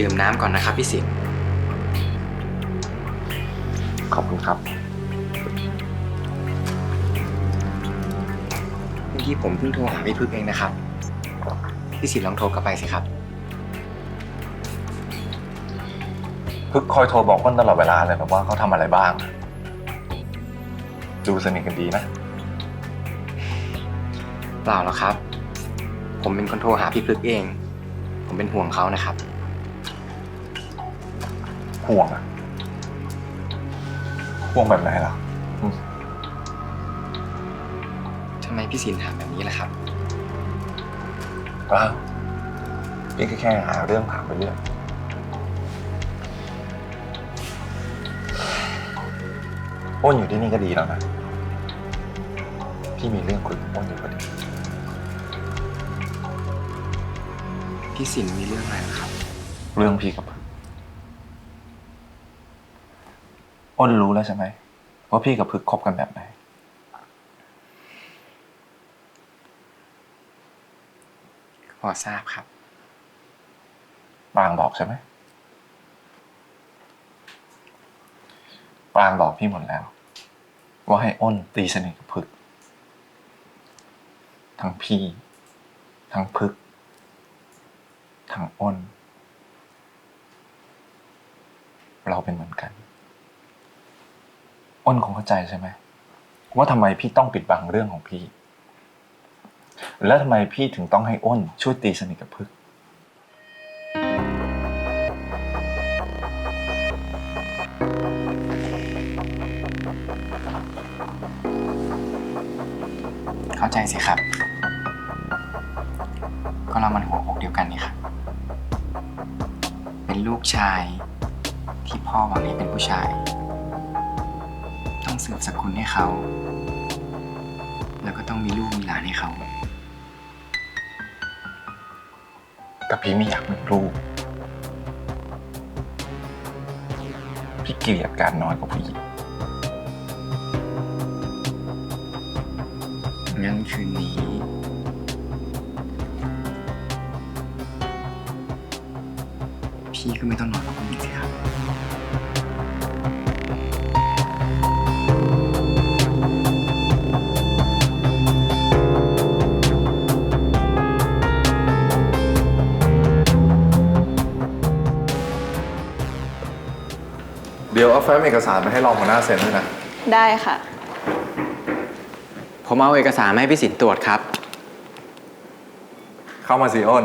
ดื่มน้ำก่อนนะครับพี่สิทธิ์ขอบคุณครับเมื่อกี้ผมเพิ่งโทรหาพี่พึกเองนะครับ พี่สิทธิ์ลองโทรกลับไปสิครับ พึกคอยโทรบอกอ้นตลอดเวลาเลยแบบว่าเขาทำอะไรบ้าง ดูสนิทกันดีนะ เปล่าหรอกครับ ผมเป็นคนโทรหาพี่พึกเอง ผมเป็นห่วงเขานะครับ ห่วงอะห่วงแบบไหนล่ะทำไมพี่สินถามแบบนี้ล่ะครับเปล่าพี่ก็แค่หาเรื่องถามไปเรื่อยอ้นอยู่ที่นี่ก็ดีแล้วนะ พี่มีเรื่องคุยกับอ้นอยู่พอดีพี่สินมีเรื่องอะไรเหรอครับ เรื่องพี่กับพึก อ้นรู้แล้วใช่ไหมว่าพี่กับพึกคบกันแบบไหน พอทราบครับ ปรางบอกใช่ไหมปรางบอกพี่หมดแล้ว ว่าให้อ้นตีสนิทกับพึก ทั้งพี่ ทั้งพึก ทั้งอ้น เราเป็นเหมือนกัน อ้นคงเข้าใจใช่ไหมว่าทำไมพี่ต้องปิดบังเรื่องของพี่ แล้วทำไมพี่ถึงต้องให้อ้นช่วยตีสนิทกับพึก เข้าใจสิครับ ก็เรามันหัวอกเดียวกันนี่ครับ เป็นลูกชายที่พ่อหวังให้เป็นผู้ชาย สืบสกุลให้เขา แล้วก็ต้องมีลูกมีหลานให้เขา แต่พี่ไม่อยากมีลูก พี่เกลียดการนอนกับผู้หญิง งั้นคืนนี้ พี่ก็ไม่ต้องนอนกับผู้หญิง ดี๋ยวเอาแฟ้มเอกสารไปให้รองหัวหน้าเซ็นด้วยนะ ได้ค่ะ ผมเอาเอกสารมาให้พี่สินตรวจครับ เข้ามาสิอ้น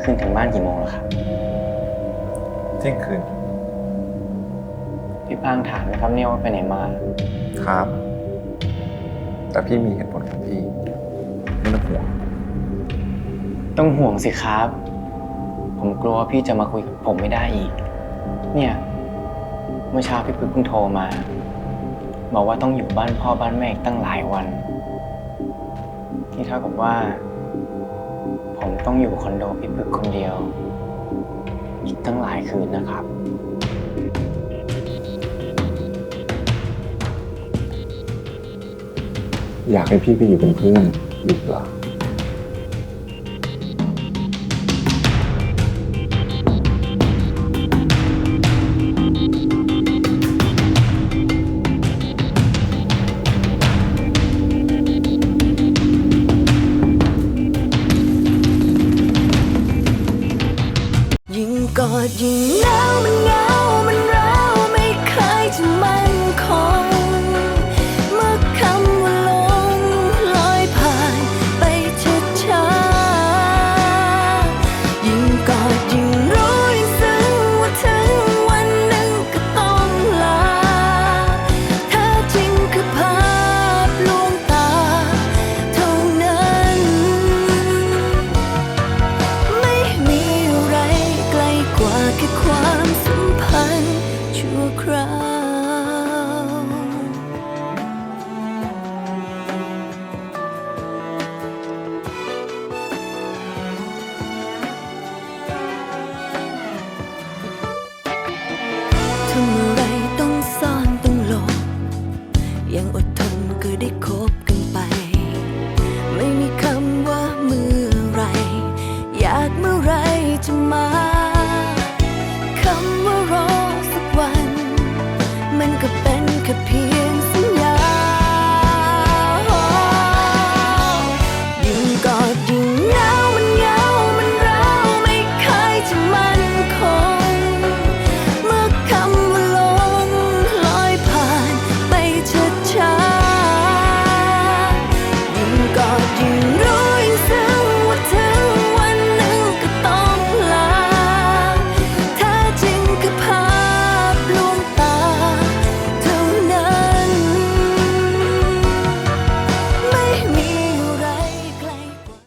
อคืนถึงบ้านกี่โมงแล้วครับ เที่ยงคืน พี่พางถามไหมครับเนี่ยว่าไปไหนมา ครับ แต่พี่มีเหตุผลของพี่ ไม่ต้องห่วง ต้องห่วงสิครับ ผมกลัวว่าพี่จะมาคุยกับผมไม่ได้อีก เนี่ย เมื่อเช้าพี่พึ่งเพิ่งโทรมา บอกว่าต้องอยู่บ้านพ่อบ้านแม่อีกตั้งหลายวันที่เท่ากับว่า ผมต้องอยู่คอนโดพี่พึ่งคนเดียว อีกตั้งหลายคืนนะครับ อยากให้พี่ไปอยู่เป็นเพื่อนดีกเหรอ กอดยิ่งหนาวมันเหงา cry.